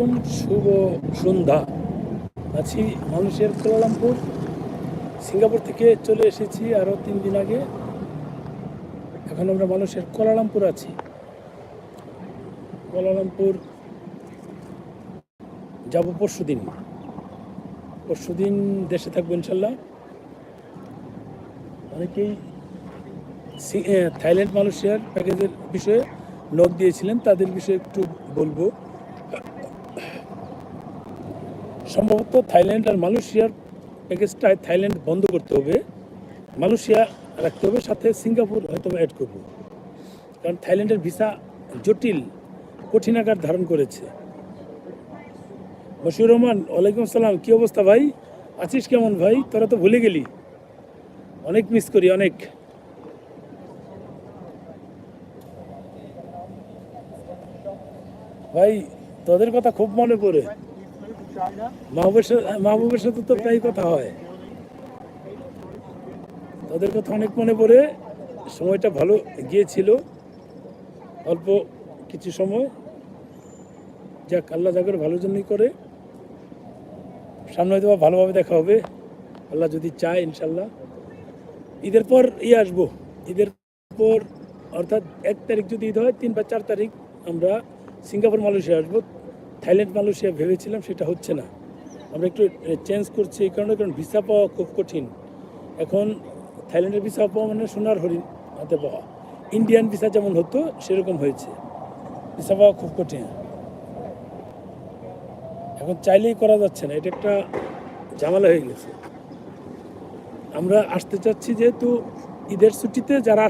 শুভ সন্ধ্যা? আছি মানুষের Kuala Lumpur. Singapore থেকে চলে এসেছি আরও তিন দিন আগে। এখন আমরা মানুষের কোলালামপুর আছি। কোলালামপুর যাব পরশু দিন। পরশু দিন দেশে থাকব ইনশাল্লাহ। অনেকেই থাইল্যান্ড মালয়েশিয়ার প্যাকেজের বিষয়ে নোট দিয়েছিলেন, তাদের বিষয়ে একটু বলব। সম্ভবত থাইল্যান্ড আর মালয়েশিয়ার প্যাকেজটায় থাইল্যান্ড বন্ধ করতে হবে, মালয়েশিয়া রাখতে হবে, সাথে সিঙ্গাপুর হয়তো অ্যাড করব। কারণ থাইল্যান্ডের ভিসা জটিল, কঠিন আকার ধারণ করেছে। বশির রহমান, ওয়ালাইকুম আসসালাম, কী অবস্থা ভাই? আছিস কেমন ভাই? তোরা তো ভুলে গেলি। অনেক মিস করি, অনেক। ভাই, তোদের কথা খুব মনে পড়ে। মাহবুবের সাথে তো প্রায় কথা হয়। তাদের কথা অনেক মনে পড়ে। সময়টা ভালো গিয়েছিল। অল্প কিছু সময়। যাক, আল্লাহ জাগর ভালোর জন্যই করে। সামনে হয়তো ভালোভাবে দেখা হবে। আল্লাহ যদি চায় ইনশাল্লাহ ঈদের পর ইয়ে আসব। ঈদের পর, অর্থাৎ এক তারিখ যদি ঈদ হয়, তিন বা চার তারিখ আমরা সিঙ্গাপুর, মালয়েশিয়া আসব। থাইল্যান্ড মালয়েশিয়া ভেবেছিলাম সেটা হচ্ছে না। আমরা একটু চেঞ্জ করছি, এই কারণে কারণ ভিসা পাওয়া খুব কঠিন। এখন থাইল্যান্ডের ভিসা পাওয়া মানে সোনার হরিণ হাতে পাওয়া। ইন্ডিয়ান ভিসা যেমন হতো, সেরকম হয়েছে। ভিসা পাওয়া খুব কঠিন। এখন চাইলেই করা যাচ্ছে না, এটা একটা ঝামেলা হয়ে গেছে। আমরা আসতে চাচ্ছি যেহেতু ঈদের ছুটিতে যারা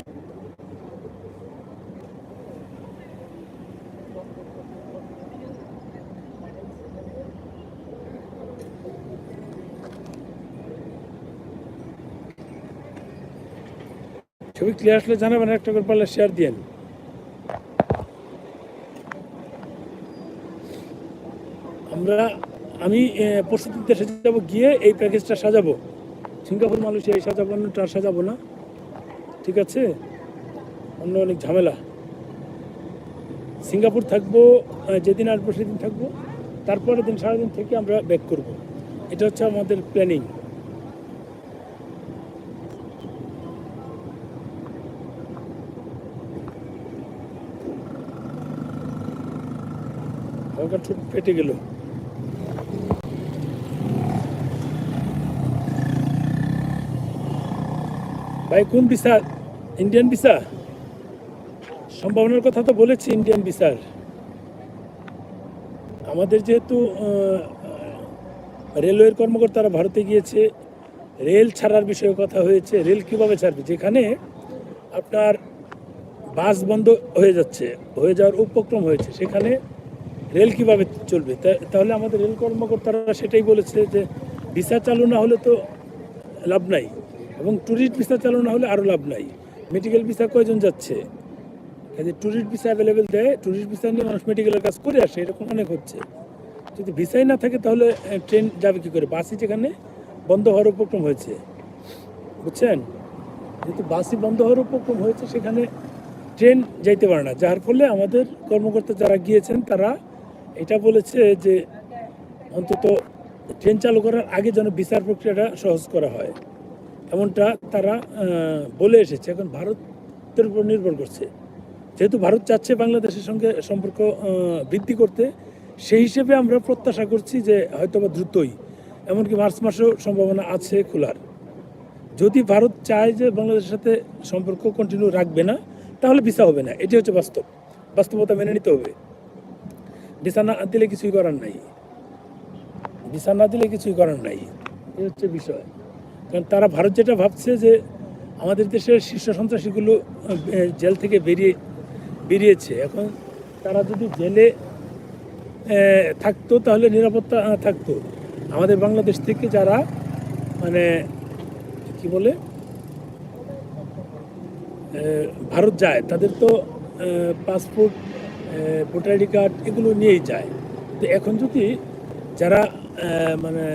ক্লিয়ার আসলে জানাবেন একটা করে পারলে শেয়ার দিয়েন আমরা, আমি পরশুদিন দেশে যাব, গিয়ে এই প্যাকেজটা সাজাবো। সিঙ্গাপুর, মালয়েশিয়া এই সাজাবো তার সাজাবো না। ঠিক আছে? অন্য অনেক ঝামেলা। সিঙ্গাপুর থাকব যেদিন আসব সেদিন থাকব। তারপরের দিন, সারাদিন থেকে আমরা ব্যাক করব। এটা হচ্ছে আমাদের প্ল্যানিং হালকা ঠোঁট ফেটে গেল। ভাই, কোন ভিসা ইন্ডিয়ান ভিসা সম্ভাবনার কথা তো বলেছি ইন্ডিয়ান ভিসার আমাদের যেহেতু রেলওয়ের কর্মকর্তারা ভারতে গিয়েছে, রেল ছাড়ার বিষয়ে কথা হয়েছে, রেল কীভাবে ছাড়বে? যেখানে আপনার বাস বন্ধ হয়ে যাচ্ছে, হয়ে যাওয়ার উপক্রম হয়েছে। সেখানে রেল কীভাবে চলবে? তাহলে আমাদের রেল কর্মকর্তারা সেটাই বলেছে যে ভিসা চালু না হলে তো লাভ নাই এবং ট্যুরিস্ট ভিসা চালু না হলে আরও লাভ নাই। মেডিকেল ভিসা কয়জন যাচ্ছে? কাজে ট্যুরিস্ট ভিসা অ্যাভেলেবেল দেয় ট্যুরিস্ট ভিসা নিয়ে মানুষ মেডিকেলের কাজ করে আসে, এরকম অনেক হচ্ছে। যদি ভিসাই না থাকে তাহলে ট্রেন যাবে কী করে? বাসই যেখানে বন্ধ হওয়ার উপক্রম হয়েছে। বুঝছেন? যেহেতু বাসই বন্ধ হওয়ার উপক্রম হয়েছে, সেখানে ট্রেন যাইতে পারে না। যার ফলে আমাদের কর্মকর্তা যারা গিয়েছেন, তারা এটা বলেছে যে অন্তত ট্রেন চালু করার আগে যেন বিচার প্রক্রিয়াটা সহজ করা হয়। এমনটা তারা বলে এসেছে। এখন ভারতের উপর নির্ভর করছে। যেহেতু ভারত চাচ্ছে বাংলাদেশের সঙ্গে সম্পর্ক বৃদ্ধি করতে, সেই হিসেবে আমরা প্রত্যাশা করছি যে হয়তোবা দ্রুতই, এমনকি মার্চ মাসেও সম্ভাবনা আছে খোলার। যদি ভারত চায় যে বাংলাদেশের সাথে সম্পর্ক কন্টিনিউ রাখবে না, তাহলে ভিসা হবে না। এটি হচ্ছে বাস্তব। বাস্তবতা মেনে নিতে হবে। ভিসা না দিলে কিছুই করার নাই। ভিসা না দিলে কিছুই করার নাই। এই হচ্ছে বিষয়। কারণ তারা ভারত যেটা ভাবছে যে আমাদের দেশের শীর্ষ সন্ত্রাসীগুলো জেল থেকে বেরিয়ে, বেরিয়েছে। এখন তারা যদি জেলে থাকতো তাহলে নিরাপত্তা থাকতো। আমাদের বাংলাদেশ থেকে যারা মানে কি বলে? ভারত যায়, তাদের তো পাসপোর্ট ভোটার আইডি কার্ড এগুলো নিয়েই যায়। তো এখন যদি যারা মানে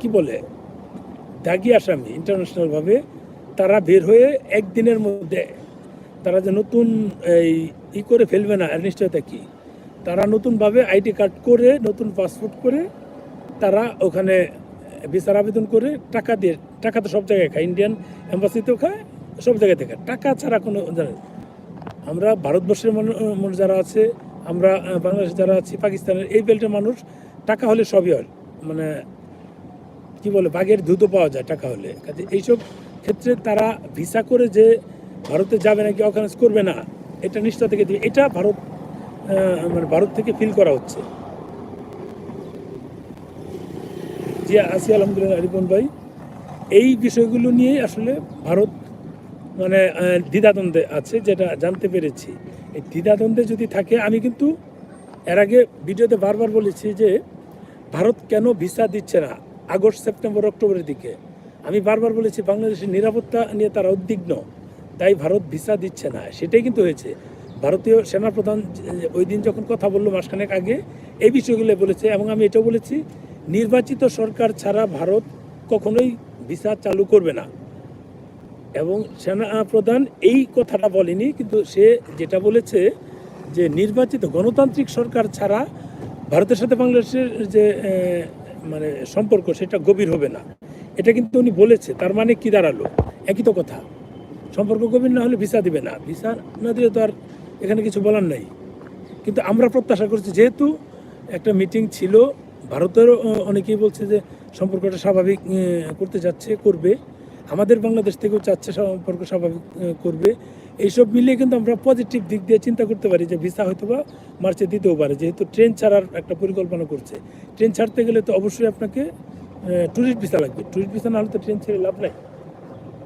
কি বলে, দাগি আসামি ইন্টারন্যাশনালভাবে তারা বের হয়ে একদিনের মধ্যে তারা যে নতুন এই ই করে ফেলবে না, নিশ্চয়তা কি? তারা নতুনভাবে আইডি কার্ড করে, নতুন পাসপোর্ট করে, তারা ওখানে ভিসার আবেদন করে, টাকা দিয়ে, টাকা তো সব জায়গায় খায়, ইন্ডিয়ান এম্বাসিতেও খায়, সব জায়গায় থেকে। টাকা ছাড়া কোনো আমরা ভারতবর্ষের মানু- মানুষ যারা আছে, আমরা বাংলাদেশে যারা আছি, পাকিস্তানের এই বেল্টের মানুষ, টাকা হলে সবই হয়। মানে কি বলে, বাঘের দুধও পাওয়া যায় টাকা হলে। কাজে এইসব ক্ষেত্রে তারা ভিসা করে যে ভারতে যাবে নাকি ওখানে করবে না, এটা নিষ্ঠা থেকে দিবে এটা ভারত মানে ভারত থেকে ফিল করা হচ্ছে। জি, আসি, আলহামদুলিল্লাহ, রিপন ভাই। এই বিষয়গুলো নিয়ে আসলে ভারত মানে দ্বিধাদ্বন্দ্বে আছে, যেটা জানতে পেরেছি। এই দ্বিধাদ্বন্দ্বে যদি থাকে, আমি কিন্তু এর আগে ভিডিওতে বারবার বলেছি যে, ভারত কেন ভিসা দিচ্ছে না আগস্ট, সেপ্টেম্বর, অক্টোবরের দিকে? আমি বারবার বলেছি, বাংলাদেশের নিরাপত্তা নিয়ে তারা উদ্বিগ্ন। তাই ভারত ভিসা দিচ্ছে না। সেটাই কিন্তু হয়েছে। ভারতীয় সেনাপ্রধান ওই দিন যখন কথা বলল মাসখানেক আগে, এই বিষয়গুলো বলেছে এবং আমি এটাও বলেছি, নির্বাচিত সরকার ছাড়া ভারত কখনোই ভিসা চালু করবে না। এবং সেনা প্রধান এই কথাটা বলেনি, কিন্তু সে যেটা বলেছে যে নির্বাচিত গণতান্ত্রিক সরকার ছাড়া ভারতের সাথে বাংলাদেশের যে মানে সম্পর্ক সেটা গভীর হবে না। এটা কিন্তু উনি বলেছে, তার মানে কি দাঁড়াল? একই তো কথা। সম্পর্ক গভীর না হলে ভিসা দিবে না। ভিসা না দিলে তো আর এখানে কিছু বলার নাই। কিন্তু আমরা প্রত্যাশা করছি, যেহেতু একটা মিটিং ছিল, ভারতেরও অনেকেই বলছে যে সম্পর্কটা স্বাভাবিক করতে যাচ্ছে, করবে। আমাদের বাংলাদেশ থেকেও চাচ্ছে সম্পর্ক স্বাভাবিক করবে। এইসব মিলিয়ে কিন্তু আমরা পজিটিভ দিক দিয়ে চিন্তা করতে পারি যে ভিসা হয়তো বা মার্চে দিতেও পারে, যেহেতু ট্রেন ছাড়ার একটা পরিকল্পনা করছে। ট্রেন ছাড়তে গেলে তো অবশ্যই আপনাকে ট্যুরিস্ট ভিসা লাগবে। ট্যুরিস্ট ভিসা না হলে তো ট্রেন ছেড়ে লাভ নাই।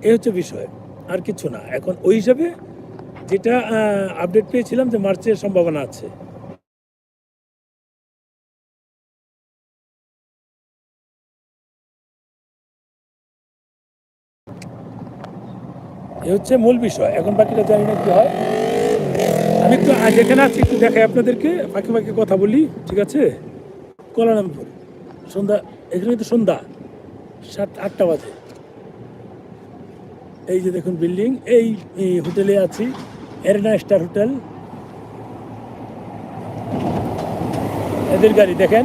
এই হচ্ছে বিষয়, আর কিছু না। এখন ওই হিসাবে যেটা আপডেট পেয়েছিলাম যে মার্চের সম্ভাবনা আছে। এ হচ্ছে মূল বিষয়। এখন বাকিটা জানি না কি হয়। আমি একটু এখানে আছি একটু দেখাই আপনাদেরকে। ফাঁকে ফাঁকে কথা বলি, ঠিক আছে? কোলালামপুর সন্ধ্যা, এখানে তো সন্ধ্যা, সাত, আটটা বাজে। এই যে দেখুন বিল্ডিং, এই হোটেলে আছি। Arena Star hotel. এদের গাড়ি, দেখেন?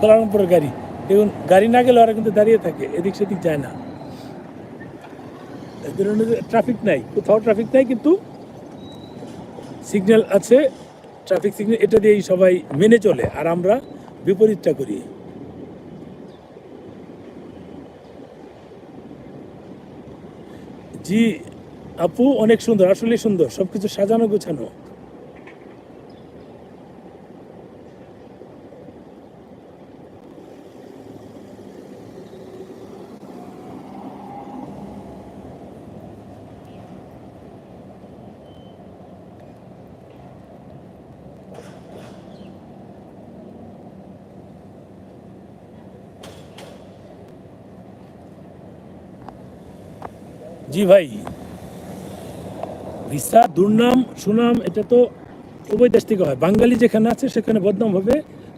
কোলালামপুরের গাড়ি। দেখুন, গাড়ি না গেলে ওরা কিন্তু দাঁড়িয়ে থাকে, এদিক সেদিক যায় না। ট্রাফিক নাই, কোথাও ট্রাফিক নাই, কিন্তু সিগন্যাল আছে ট্রাফিক সিগন্যাল এটা দিয়েই সবাই মেনে চলে, আর আমরা বিপরীতটা করি। জি, আপু অনেক সুন্দর আসলে সুন্দর, সবকিছু সাজানো গোছানো। জি ভাই। ভিসা, দুর্নাম, সুনাম, এটা তো উভয় দেশ থেকে হয়। বাঙালি যেখানে আছে, সেখানে বদনাম হবে,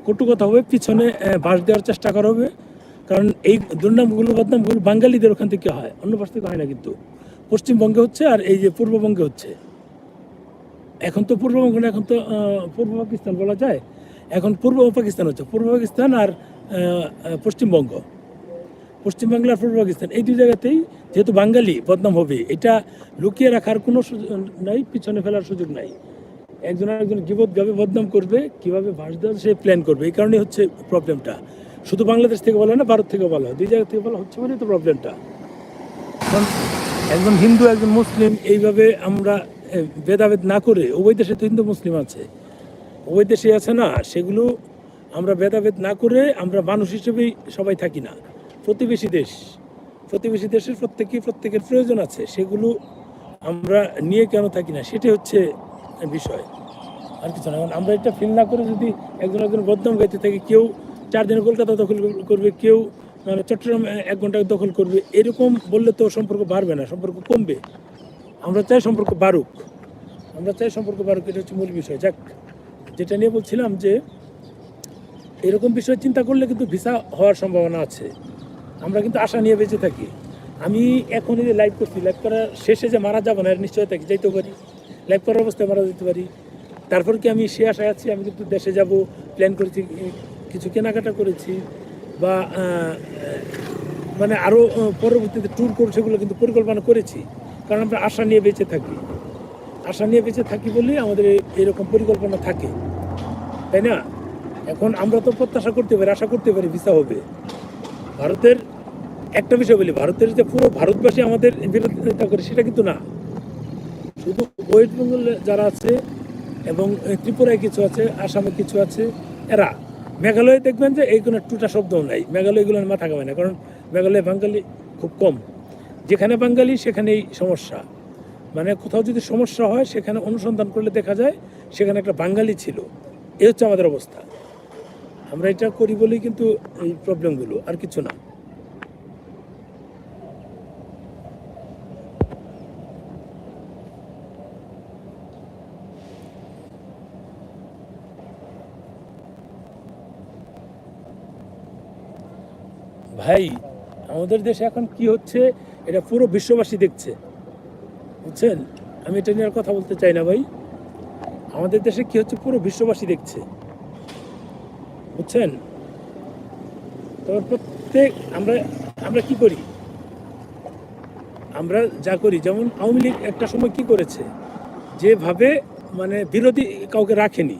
কটু কথা হবে, পিছনে বাস দেওয়ার চেষ্টা করা হবে। কারণ এই দুর্নামগুলো, বদনামগুলো বাঙালিদের ওখান থেকে হয়, অন্য পাশ থেকে হয় না কিন্তু। পশ্চিমবঙ্গে হচ্ছে আর এই যে পূর্ববঙ্গে হচ্ছে। এখন তো পূর্ববঙ্গ না, এখন তো পূর্ব পাকিস্তান বলা যায়। এখন পূর্ব পাকিস্তান হচ্ছে, পূর্ব পাকিস্তান আর পশ্চিমবঙ্গ। পশ্চিমবাংলার পূর্ব পাকিস্তান, এই দুই জায়গাতেই যেহেতু বাঙালি, বদনাম হবে। এটা লুকিয়ে রাখার কোনো সুযোগ নাই, পিছনে ফেলার সুযোগ নাই। একজন আরেকজন গিবত গাবে বদনাম করবে, কীভাবে ভাস দেওয়া সে প্ল্যান করবে, এই কারণে হচ্ছে প্রবলেমটা শুধু বাংলাদেশ থেকে বলা না, ভারত থেকে বলা হয়। দুই জায়গা থেকে বলা হচ্ছে বলেই তো প্রবলেমটা একজন হিন্দু, একজন মুসলিম, এইভাবে আমরা ভেদাভেদ না করে, উভয় দেশে তো হিন্দু, মুসলিম আছে। উভয় দেশে আছে না, সেগুলো আমরা ভেদাভেদ না করে আমরা মানুষ হিসেবেই সবাই থাকি না। প্রতিবেশী দেশ। প্রতিবেশী দেশের প্রত্যেকেই প্রত্যেকের প্রয়োজন আছে, সেগুলো আমরা নিয়ে কেন থাকি না? সেটাই হচ্ছে বিষয়। আর কিছু না। আমরা এটা ফিল না করে যদি একজন একজন বদনাম গাইতে থাকি, কেউ চার দিনে কলকাতা দখল করবে, কেউ মানে চট্টগ্রাম এক ঘণ্টা দখল করবে, এরকম বললে তো সম্পর্ক বাড়বে না, সম্পর্ক কমবে। আমরা চাই সম্পর্ক বাড়ুক। আমরা চাই সম্পর্ক বাড়ুক, এটা হচ্ছে মূল বিষয়। যাক, যেটা নিয়ে বলছিলাম যে, এরকম বিষয় চিন্তা করলে কিন্তু ভিসা হওয়ার সম্ভাবনা আছে। আমরা কিন্তু আশা নিয়ে বেঁচে থাকি। আমি এখন এই যে লাইভ করছি লাইভ করার শেষে যে মারা যাব না, এর নিশ্চয় থাকি, যাইতে পারি। লাইভ করার অবস্থায় মারা যেতে পারি। তারপর কি আমি সে আশায় আছি, আমি কিন্তু দেশে যাব প্ল্যান করেছি কিছু কেনাকাটা করেছি বা মানে আরও পরবর্তীতে ট্যুর করে সেগুলো কিন্তু পরিকল্পনা করেছি। কারণ আমরা আশা নিয়ে বেঁচে থাকি। আশা নিয়ে বেঁচে থাকি বলেই আমাদের এরকম পরিকল্পনা থাকে। তাই না? এখন আমরা তো প্রত্যাশা করতে পারি, আশা করতে পারি, ভিসা হবে। ভারতের, একটা বিষয় বলি, ভারতের যে পুরো ভারতবাসী আমাদের বিরোধিতা করে, সেটা কিন্তু না। শুধু ওয়েস্ট বেঙ্গলে যারা আছে এবং ত্রিপুরায় কিছু আছে, আসামে কিছু আছে, এরা। মেঘালয়ে দেখবেন যে এই কোনো টুটা শব্দ নাই। মেঘালয় এগুলো মাথা কামায় না, কারণ মেঘালয়ে বাঙালি খুব কম। যেখানে বাঙালি, সেখানেই সমস্যা। মানে কোথাও যদি সমস্যা হয়, সেখানে অনুসন্ধান করলে দেখা যায়, সেখানে একটা বাঙালি ছিল। এই হচ্ছে আমাদের অবস্থা। আমরা এটা করি বলেই কিন্তু এই প্রবলেমগুলো আর কিছু না। ভাই, আমাদের দেশে এখন কি হচ্ছে, এটা পুরো বিশ্ববাসী দেখছে। বুঝছেন? আমি এটা নিয়ে আর কথা বলতে চাই না ভাই। আমাদের দেশে কি হচ্ছে, পুরো বিশ্ববাসী দেখছে। বুঝছেন? তবে প্রত্যেক আমরা আমরা কি করি? আমরা যা করি, যেমন আওয়ামী লীগ একটা সময় কি করেছে? যেভাবে মানে বিরোধী কাউকে রাখেনি।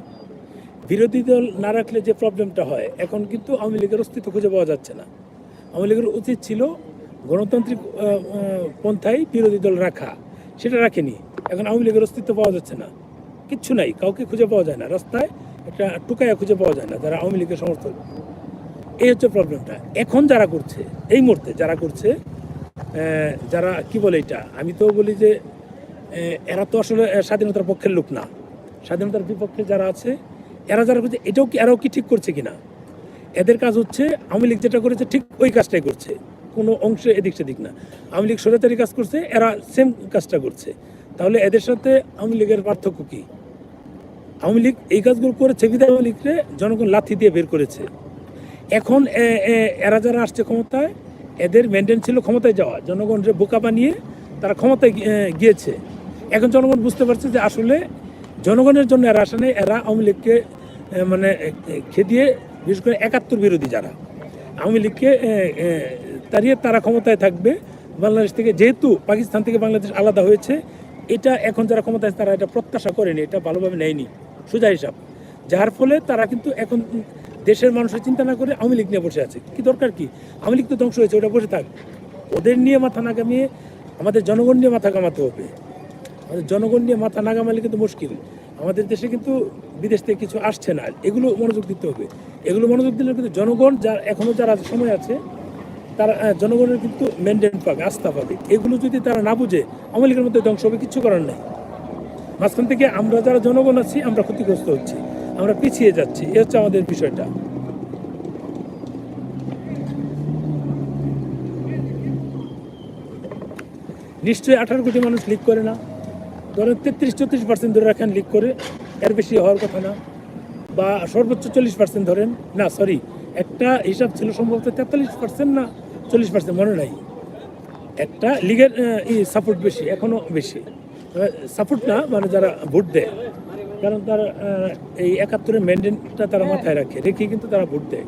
বিরোধী দল না রাখলে যে প্রবলেমটা হয়, এখন কিন্তু আওয়ামী লীগের অস্তিত্ব খুঁজে পাওয়া যাচ্ছে না। আওয়ামী লীগের উচিত ছিল গণতান্ত্রিক পন্থায় বিরোধী দল রাখা। সেটা রাখেনি। এখন আওয়ামী লীগের অস্তিত্ব পাওয়া যাচ্ছে না। কিচ্ছু নাই, কাউকে খুঁজে পাওয়া যায় না। রাস্তায় একটা টুকায়া খুঁজে পাওয়া যায় না, যারা আওয়ামী লীগের সমর্থক। এই হচ্ছে প্রবলেমটা। এখন যারা করছে, এই মুহূর্তে যারা করছে যারা, কি বলে এটা? আমি তো বলি যে এরা তো আসলে স্বাধীনতার পক্ষের লোক না। স্বাধীনতার বিপক্ষে যারা আছে, এরা যারা করছে, এটাও কি, এরাও কি ঠিক করছে কিনা? এদের কাজ হচ্ছে, আওয়ামী লীগ যেটা করেছে, ঠিক ওই কাজটাই করছে। কোনো অংশে এদিক সেদিক না। আওয়ামী লীগ সরাতারি কাজ করছে, এরা সেম কাজটা করছে। তাহলে এদের সাথে আওয়ামী লীগের পার্থক্য কী? আওয়ামী লীগ এই কাজগুলো করেছে বিধায় আওয়ামী লীগকে, জনগণ লাথি দিয়ে বের করেছে। এখন এরা যারা আসছে ক্ষমতায়, এদের মেনটেন ছিল ক্ষমতায় যাওয়া। জনগণের বোকা বানিয়ে তারা ক্ষমতায় গিয়েছে। এখন জনগণ বুঝতে পারছে যে আসলে জনগণের জন্য এরা আসে এরা আওয়ামী লীগকে মানে খেদিয়ে, বিশেষ করে একাত্তর বিরোধী যারা, আওয়ামী লীগকে তাড়িয়ে তারা ক্ষমতায় থাকবে। বাংলাদেশ থেকে যেহেতু পাকিস্তান থেকে বাংলাদেশ আলাদা হয়েছে, এটা এখন যারা ক্ষমতায় তারা এটা প্রত্যাশা করেনি, এটা ভালোভাবে নেয়নি। সোজা হিসাব। যার ফলে তারা কিন্তু এখন দেশের মানুষের চিন্তা না করে আওয়ামী লীগ নিয়ে বসে আছে। কি দরকার কি? আওয়ামী লীগ তো ধ্বংস হয়েছে, ওটা বসে থাক। ওদের নিয়ে মাথা না কামিয়ে আমাদের জনগণ নিয়ে মাথা কামাতে হবে। আমাদের জনগণ নিয়ে মাথা না কামালে কিন্তু মুশকিল। আমাদের দেশে কিন্তু বিদেশ থেকে কিছু আসছে না। এগুলো মনোযোগ দিতে হবে। এগুলো মনোযোগ দিলে কিন্তু জনগণ যার এখনও যারা সময় আছে, তারা জনগণের কিন্তু মেনটেন পাবে, আস্থা পাবে। এগুলো যদি তারা না বুঝে, আওয়ামী লীগের মধ্যে ধ্বংস হবে, কিচ্ছু করার নেই। মাঝখান থেকে আমরা যারা জনগণ আছি, আমরা ক্ষতিগ্রস্ত হচ্ছি। আমরা পিছিয়ে যাচ্ছি। এ হচ্ছে আমাদের বিষয়টা। নিশ্চয়ই আঠারো কোটি মানুষ লিক করে না। ধরেন তেত্রিশ, চৌত্রিশ পার্সেন্ট ধরে রাখেন লিক করে। এর বেশি হওয়ার কথা না। বা সর্বোচ্চ চল্লিশ পার্সেন্ট ধরেন। না সরি একটা হিসাব ছিল সম্ভবত তেতাল্লিশ পার্সেন্ট না চল্লিশ পার্সেন্ট মনে নাই। একটা লিগের সাপোর্ট বেশি এখনও বেশি। সাপোর্ট না মানে যারা ভোট দেয়, কারণ তারা এই একাত্তরের মেনটেনটা তারা মাথায় রাখে, রেখে কিন্তু তারা ভোট দেয়।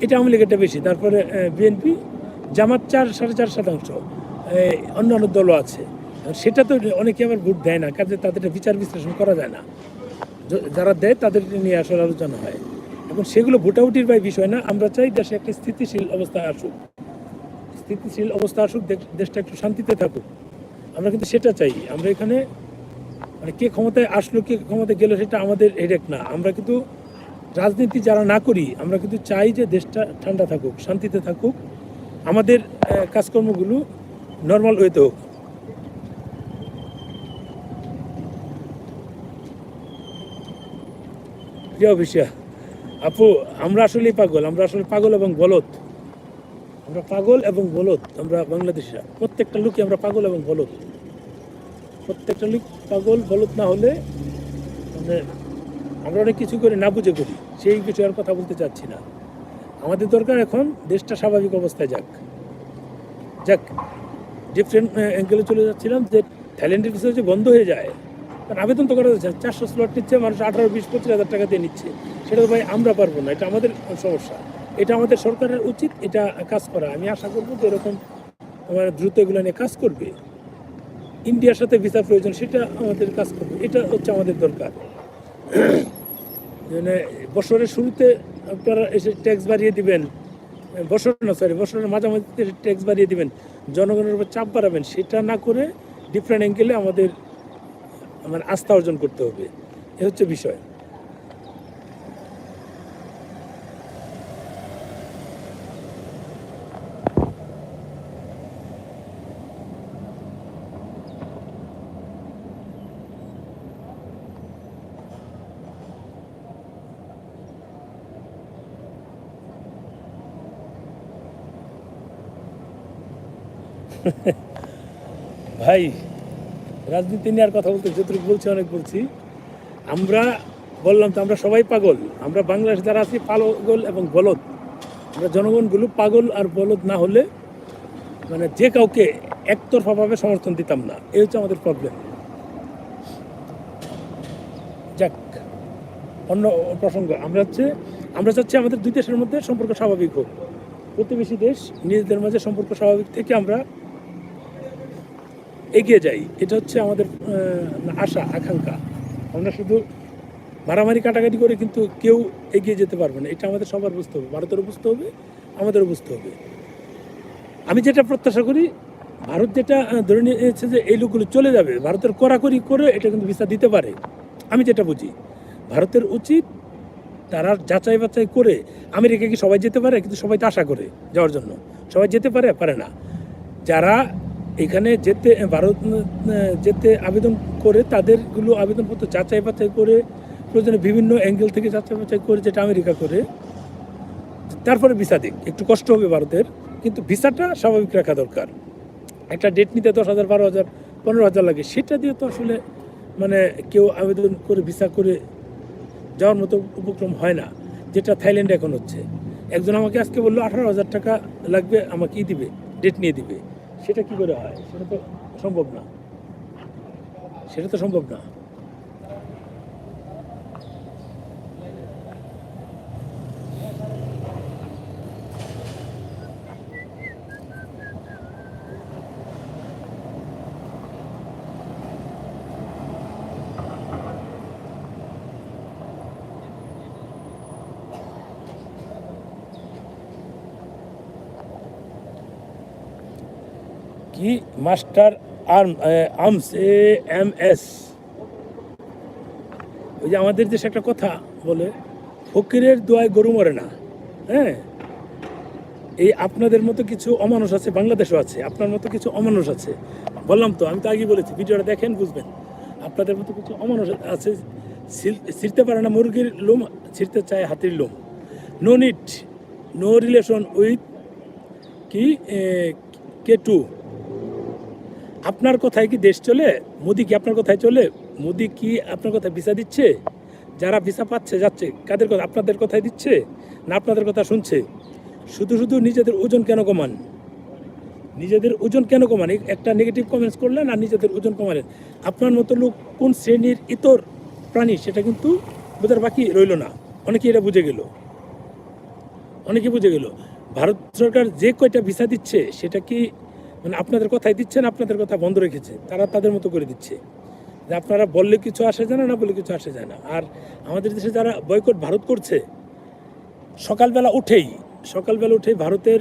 এটা আওয়ামী লীগেরটা বেশি, তারপরে বিএনপি জামাত চার, সাড়ে চার শতাংশ অন্যান্য দলও আছে। সেটা তো অনেকে আবার ভোট দেয় না, কাজে তাদের বিচার বিশ্লেষণ করা যায় না। যারা দেয় তাদের নিয়ে আসলে আলোচনা হয়। এখন সেগুলো ভোটাভুটির ভাই বিষয় না, আমরা চাই দেশে একটা স্থিতিশীল অবস্থা আসুক। স্থিতিশীল অবস্থা আসুক, দেশ- দেশটা একটু শান্তিতে থাকুক। আমরা কিন্তু সেটা চাই। আমরা এখানে মানে কে ক্ষমতায় আসলো, কে ক্ষমতায় গেল সেটা আমাদের হেডেক না। আমরা কিন্তু রাজনীতি যারা না করি, আমরা কিন্তু চাই যে দেশটা ঠান্ডা থাকুক, শান্তিতে থাকুক। আমাদের কাজকর্মগুলো নর্মাল ওয়েতে হোক। প্রিয় অফিসিয়া আপু, আমরা আসলেই পাগল, আমরা আসলে পাগল এবং বলদ। আমরা পাগল এবং বলদ আমরা বাংলাদেশিরা। প্রত্যেকটা লোকই আমরা পাগল এবং বলদ প্রত্যেকটা লোক পাগল বলদ না হলে মানে আমরা অনেক কিছু করে না বুঝে করি। সেই বিষয়ে আর কথা বলতে চাচ্ছি না। আমাদের দরকার এখন দেশটা স্বাভাবিক অবস্থায় যাক। যাক ডিফারেন্ট অ্যাঙ্গেলে চলে যাচ্ছিলাম যে থাইল্যান্ডের বিষয় যে বন্ধ হয়ে যায় কারণ আবেদন তো করা যাচ্ছে চারশো স্লট নিচ্ছে, মানুষ আঠারো, বিশ, পঁচিশ হাজার টাকা দিয়ে নিচ্ছে। সেটা তো ভাই আমরা পারব না, এটা আমাদের সমস্যা। এটা আমাদের সরকারের উচিত এটা কাজ করা। আমি আশা করব যে এরকম আমার দ্রুত এগুলো নিয়ে কাজ করবে। ইন্ডিয়ার সাথে ভিসা প্রয়োজন, সেটা আমাদের কাজ করবে। এটা হচ্ছে আমাদের দরকার। মানে বছরের শুরুতে আপনারা এসে ট্যাক্স বাড়িয়ে দিবেন। বছর না সরি বছরের মাঝামাঝি ট্যাক্স বাড়িয়ে দিবেন। জনগণের উপর চাপ বাড়াবেন। সেটা না করে ডিফারেন্ট অ্যাঙ্গেলে আমাদের মানে আস্থা অর্জন করতে হবে। এ হচ্ছে বিষয়। ভাই, রাজনীতি নিয়ে আর কথা বলতে, যতটুকু বলছি অনেক বলছি। আমরা বললাম তো আমরা সবাই পাগল। আমরা বাংলাদেশ যারা আছি, পাগল এবং বলদ। আমরা জনগণগুলো পাগল আর বলদ না হলে মানে যে কাউকে একতরফাভাবে সমর্থন দিতাম না। এই হচ্ছে আমাদের প্রবলেম যাক, অন্য প্রসঙ্গ। আমরা হচ্ছে, আমরা চাচ্ছি আমাদের দুই দেশের মধ্যে সম্পর্ক স্বাভাবিক হোক। প্রতিবেশী দেশ, নিজেদের মাঝে সম্পর্ক স্বাভাবিক থেকে আমরা এগিয়ে যাই, এটা হচ্ছে আমাদের আশা, আকাঙ্ক্ষা। আমরা শুধু মারামারি কাটাকাটি করে কিন্তু কেউ এগিয়ে যেতে পারবে না। এটা আমাদের সবার বুঝতে হবে। ভারতেরও বুঝতে হবে, আমাদেরও বুঝতে হবে। আমি যেটা প্রত্যাশা করি, ভারত যেটা ধরে নিয়েছে যে এই লোকগুলো চলে যাবে, ভারতের কড়াকড়ি করে এটা কিন্তু ভিসা দিতে পারে। আমি যেটা বুঝি, ভারতের উচিত তারা যাচাই বাছাই করে, আমেরিকা কি সবাই যেতে পারে? কিন্তু সবাই তো আশা করে যাওয়ার জন্য। সবাই যেতে পারে পারে না। যারা এখানে যেতে, ভারত যেতে আবেদন করে তাদেরগুলো আবেদনপত্র যাচাই বাছাই করে প্রয়োজনে বিভিন্ন অ্যাঙ্গেল থেকে যাচাই বাছাই করে যেটা আমেরিকা করে, তারপরে ভিসা দিক। একটু কষ্ট হবে ভারতের, কিন্তু ভিসাটা স্বাভাবিক রাখা দরকার। একটা ডেট নিতে দশ হাজার, বারো হাজার, পনেরো হাজার লাগে, সেটা দিয়ে তো আসলে মানে কেউ আবেদন করে, ভিসা করে যাওয়ার মতো উপক্রম হয় না, যেটা থাইল্যান্ডে এখন হচ্ছে। একজন আমাকে আজকে বলল, আঠারো হাজার টাকা লাগবে আমাকে ই দিবে ডেট নিয়ে দিবে। সেটা কি করে হয়? সেটা তো সম্ভব না। সেটা তো সম্ভব না কি master arm arms A M S ওই যে আমাদের দেশে একটা কথা বলে, ফকিরের দোয়ায় গরু মরে না। হ্যাঁ? এই আপনাদের মতো কিছু অমানুষ আছে, বাংলাদেশও আছে, আপনার মতো কিছু অমানুষ আছে। বললাম তো, আমি তো আগে বলেছি, ভিডিওটা দেখেন, বুঝবেন। আপনাদের মতো কিছু অমানুষ আছে ছিঁড়তে পারে না, মুরগির লোম ছিঁড়তে চায় হাতির লোম। No neat no relation with কি কে টু। আপনার কথায় কি দেশ চলে? মোদি কি আপনার কথায় চলে? মোদি কি আপনার কথায় ভিসা দিচ্ছে? যারা ভিসা পাচ্ছে, যাচ্ছে, কাদের কথা? আপনাদের কথায় দিচ্ছে না আপনাদের কথা শুনছে? শুধু শুধু নিজেদের ওজন কেন কমান? নিজেদের ওজন কেন কমান? একটা নেগেটিভ কমেন্টস করলেন আর নিজেদের ওজন কমালেন। আপনার মতো লোক কোন শ্রেণির ইতর প্রাণী সেটা কিন্তু বোঝার বাকি রইল না। অনেকে এটা বুঝে গেল। অনেকে বুঝে গেল। ভারত সরকার যে কয়টা ভিসা দিচ্ছে সেটা কি মানে আপনাদের কথাই দিচ্ছেন, আপনাদের কথা বন্ধ রেখেছে। তারা তাদের মতো করে দিচ্ছে। যে আপনারা বললে কিছু আসে যায় না না বললে কিছু আসে যায় না। আর আমাদের দেশে যারা বয়কট ভারত করছে, সকালবেলা উঠেই সকালবেলা উঠেই ভারতের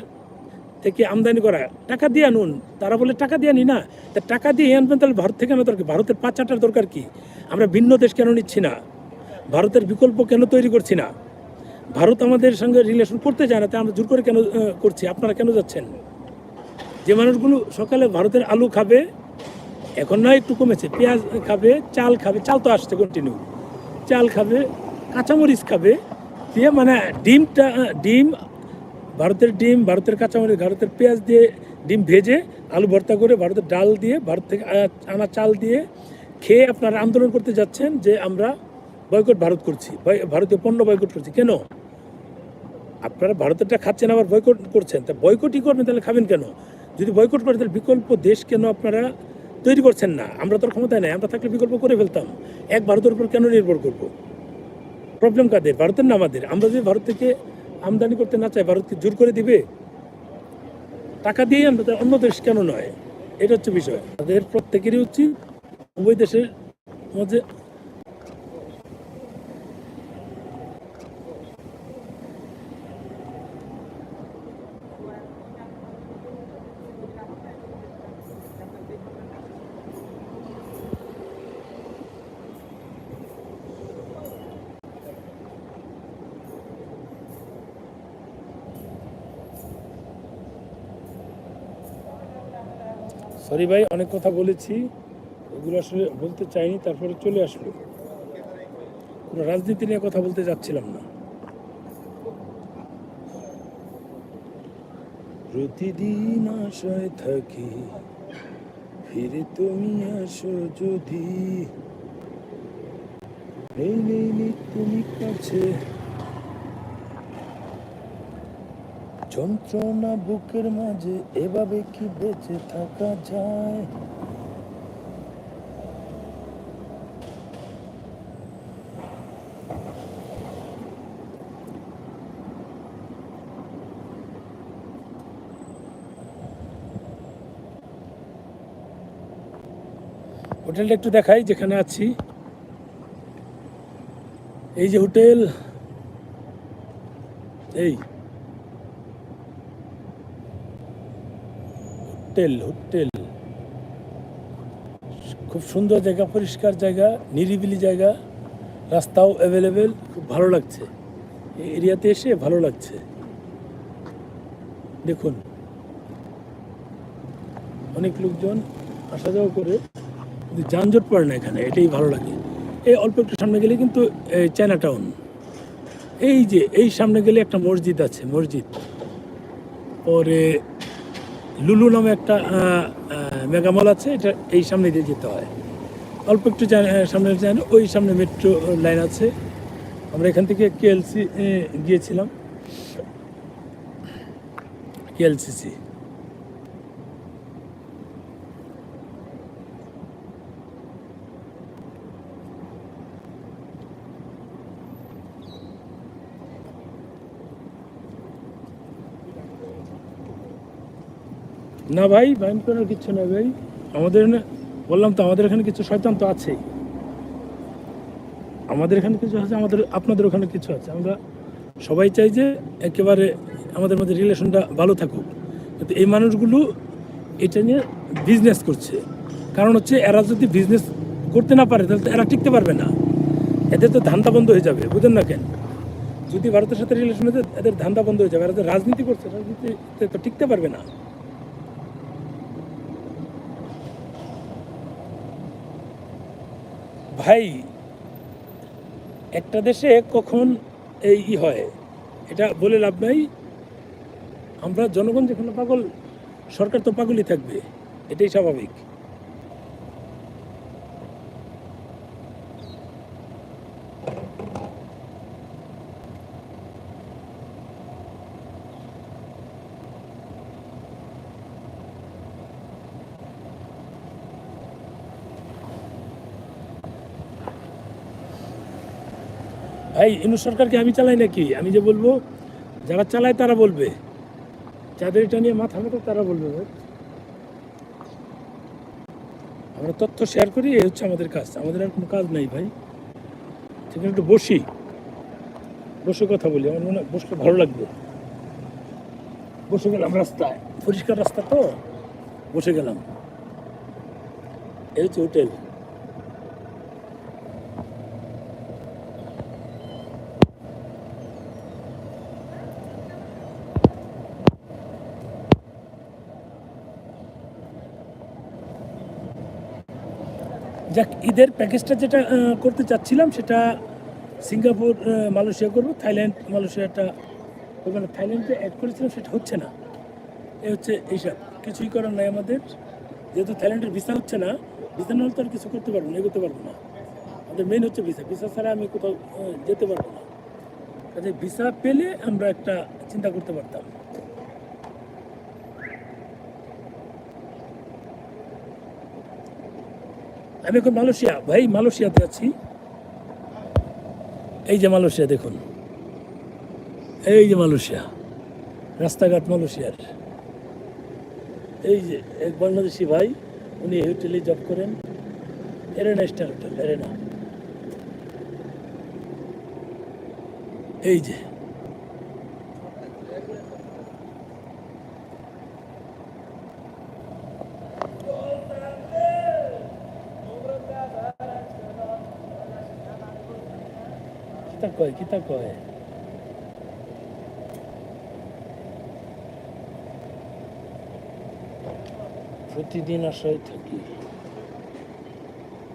থেকে আমদানি করা টাকা দিয়ে আনুন। তারা বলে, টাকা দিয়ে আনি না। তা টাকা দিয়ে আনবেন, তাহলে ভারত থেকে আনা দরকার ভারতের পাঁচ চারটার দরকার কি? আমরা ভিন্ন দেশ কেন নিচ্ছি না? ভারতের বিকল্প কেন তৈরি করছি না? ভারত আমাদের সঙ্গে রিলেশন করতে চায় না, তা আমরা জোর করে কেন করছি? আপনারা কেন যাচ্ছেন? যে মানুষগুলো সকালে ভারতের আলু খাবে, এখন না একটু কমেছে, পেঁয়াজ খাবে, চাল খাবে, চাল তো আসছে কন্টিনিউ চাল খাবে, কাঁচামরিচ খাবে, দিয়ে মানে ডিমটা, ডিম, ভারতের ডিম, ভারতের কাঁচামরিচ, ভারতের পেঁয়াজ দিয়ে ডিম ভেজে আলু ভর্তা করে ভারতের ডাল দিয়ে, ভারত থেকে আনা চাল দিয়ে খেয়ে আপনারা আন্দোলন করতে যাচ্ছেন যে আমরা বয়কট ভারত করছি ভারতীয় পণ্য বয়কট করছি। কেন? আপনারা ভারতেরটা খাচ্ছেন, আবার বয়কট করছেন। তা বয়কটই করবেন, তাহলে খাবেন কেন? যদি বয়কট করে, তাহলে বিকল্প দেশ কেন আপনারা তৈরি করছেন না? আমরা তোর ক্ষমতায় নাই, আমরা থাকলে বিকল্প করে ফেলতাম। এক ভারতের উপর কেন নির্ভর করব? প্রবলেম কাদের? ভারতের না আমাদের? আমরা যদি ভারত থেকে আমদানি করতে না চাই ভারতকে জোর করে দিবে? টাকা দিয়ে আমরা তো অন্য দেশ কেন নয়? এটা হচ্ছে বিষয়। তাদের প্রত্যেকেরই উচিত, উভয় দেশের মধ্যে সরি ভাই, অনেক কথা বলেছি। ওগুলো আসলে বলতে চাইনি, তারপরে চলে আসলো। কোনো রাজনীতি নিয়ে কথা বলতে যাচ্ছিলাম না। প্রতিদিন আশায় থাকি, ফিরে তুমি আসো যদি। নেই নেই তুমি কাছে যন্ত্রণা বুকের মাঝে এভাবে কি বেঁচে থাকা যায়? হোটেলটা একটু দেখাই, যেখানে আছি। এই যে হোটেল, এই। Hotel hotel. খুব সুন্দর জায়গা, পরিষ্কার জায়গা, নিরিবিলি জায়গা। রাস্তাও অ্যাভেলেবেল খুব ভালো লাগছে। এই এরিয়াতে এসে ভালো লাগছে। দেখুন। অনেক লোকজন আসা যাওয়া করে যানজট পড়ে না এখানে, এটাই ভালো লাগে। এই অল্প একটু সামনে গেলে কিন্তু চায়না টাউন এই যে, এই সামনে গেলে একটা মসজিদ আছে, মসজিদ। পরে লুলু নামে একটা মেগামল আছে, এটা এই সামনে দিয়ে যেতে হয়। অল্প একটু সামনে জানি, ওই সামনে মেট্রো লাইন আছে। আমরা এখান থেকে কেএলসি গিয়েছিলাম। কেএলসিসি না ভাই ভয়ঙ্কর করার কিছু না ভাই। আমাদের বললাম তো আমাদের এখানে কিছু শয়তান তো আছেই। আমাদের এখানে কিছু আছে, আমাদের, আপনাদের ওখানে কিছু আছে। আমরা সবাই চাই যে একেবারে আমাদের মধ্যে রিলেশনটা ভালো থাকুক। কিন্তু এই মানুষগুলো এটা নিয়ে বিজনেস করছে। কারণ হচ্ছে এরা যদি বিজনেস করতে না পারে, তাহলে তো এরা টিকতে পারবে না। এদের তো ধান্দা বন্ধ হয়ে যাবে, বুঝেন না কেন? যদি ভারতের সাথে রিলেশন হতে এদের ধান্দা বন্ধ হয়ে যাবে। এরা রাজনীতি করছে, রাজনীতিতে তো টিকতে পারবে না। ভাই, একটা দেশে কখন এই ই হয়? এটা বলে লাভ নাই। আমরা জনগণ যেখানে পাগল, সরকার তো পাগলই থাকবে। এটাই স্বাভাবিক। ভাই ইনু সরকারকে আমি চালাই নাকি? আমি যে বলব, যারা চালায় তারা বলবে। যাদের এটা নিয়ে মাথা মতো তারা বলবে। আমরা তথ্য শেয়ার করি, এই হচ্ছে আমাদের কাজ। আমাদের আর কোনো কাজ নাই ভাই। সেখানে একটু বসি। বসে কথা বলি, আমার মনে বসলে ভালো লাগবে। বসে গেলাম রাস্তায়। পরিষ্কার রাস্তা তো? বসে গেলাম। এই হচ্ছে হোটেল যাক, ঈদের প্যাকেজটা যেটা করতে চাচ্ছিলাম সেটা সিঙ্গাপুর মালয়েশিয়া করব। থাইল্যান্ড, মালয়েশিয়াটা ওখানে থাইল্যান্ডে অ্যাড করেছিলাম, সেটা হচ্ছে না। এ হচ্ছে এইসব। কিছুই করার নাই আমাদের। যেহেতু থাইল্যান্ডের ভিসা হচ্ছে না ভিসা হলে তো আর কিছু করতে পারব না, এগোতে পারব না। আমাদের মেন হচ্ছে ভিসা ভিসা ছাড়া আমি কোথাও যেতে পারব না। কাজে ভিসা পেলে আমরা একটা চিন্তা করতে পারতাম। আমি এখন মালয়েশিয়া। ভাই, মালয়েশিয়াতে আছি। এই যে মালয়েশিয়া, দেখুন। এই যে মালয়েশিয়া। রাস্তাঘাট মালয়েশিয়ার। এই যে এক বাংলাদেশি ভাই, উনি হোটেলে জব করেন। Arena Star hotel, Arena. এই যে কিতা কয় কিতা কয় প্রতিদিন আশায় থাকি।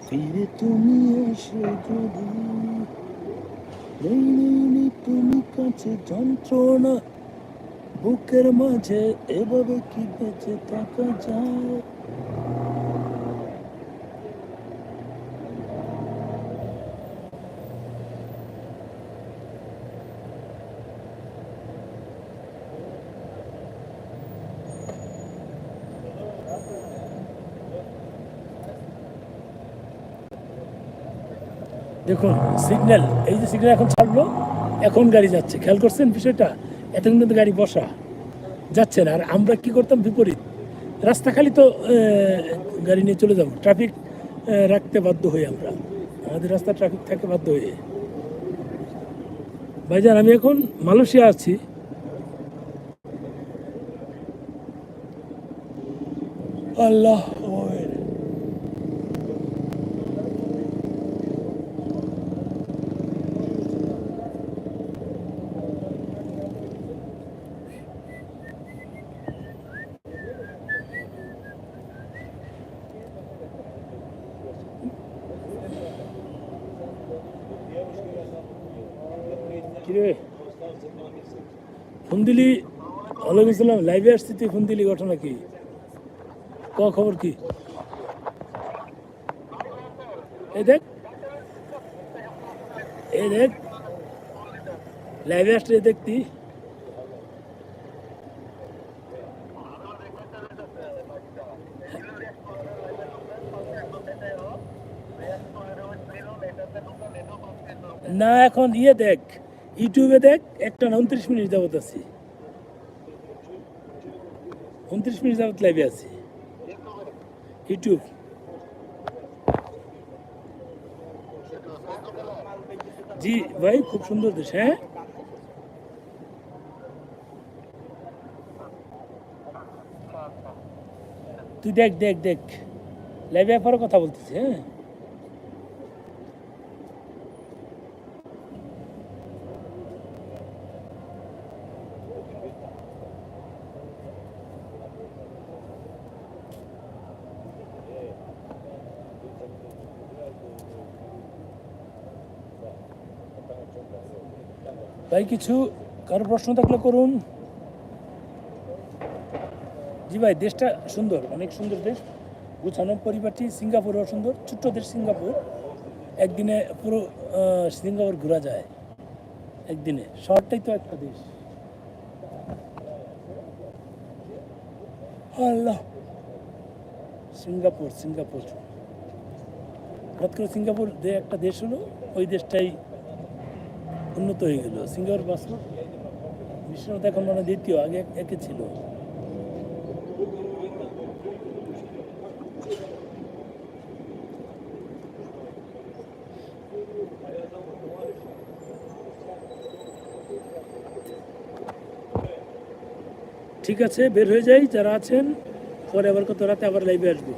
ফিরে তুমি এসে যদি। তুমি কাছে যন্ত্রণা। বুকের মাঝে এভাবে কি বেঁচে থাকা যায় দেখুন সিগন্যাল, এই যে সিগন্যাল এখন ছাড়লো, এখন গাড়ি যাচ্ছে। খেয়াল করছেন বিষয়টা? এতক্ষণ কিন্তু গাড়ি বসা, যাচ্ছে না। আর আমরা কি করতাম বিপরীত? রাস্তা খালি তো গাড়ি নিয়ে চলে যাব। ট্রাফিক রাখতে বাধ্য হই আমরা। আমাদের রাস্তা ট্রাফিক থাকে বাধ্য হয়ে। ভাইজান, আমি এখন মালয়েশিয়া আছি। আল্লাহ ওয়ের। কিরে ফোন দিলি সালাম লাইভে আসছি, তুই ফোন দিলি, ঘটনা কি? ক খবর কি? এই দেখ এই দেখ লাইভে আসলে দেখতি না, এখন ইয়ে দেখ ইউটিউবে দেখ, একটা উনত্রিশ মিনিট যাবত আছি। উনত্রিশ মিনিট যাবত লাইভে আছি। ইউটিউব জি, ভাই, খুব সুন্দর দেশ হ্যাঁ? তুই দেখ দেখ দেখ। লাইভে পরে কথা বলতেছি হ্যাঁ? ভাই কিছু কারও প্রশ্ন থাকলে করুন। জি ভাই, দেশটা সুন্দর, অনেক সুন্দর দেশ। গুছানো পরিবারটি সিঙ্গাপুরও সুন্দর, ছোট্ট দেশ সিঙ্গাপুর। একদিনে পুরো সিঙ্গাপুর ঘোরা যায়। একদিনে, শহরটাই তো একটা দেশ। আল্লাহ। Singapore Singapore. হঠাৎ করে সিঙ্গাপুর যে একটা দেশ হলো, ওই দেশটাই উন্নত হয়ে গেল। পাসপোর্ট বিশ্বের মধ্যে এখন মানে দ্বিতীয়, আগে একে ছিল। ঠিক আছে, বের হয়ে যাই, যারা আছেন, পরে আবার কত রাতে আবার লাইভে আসব।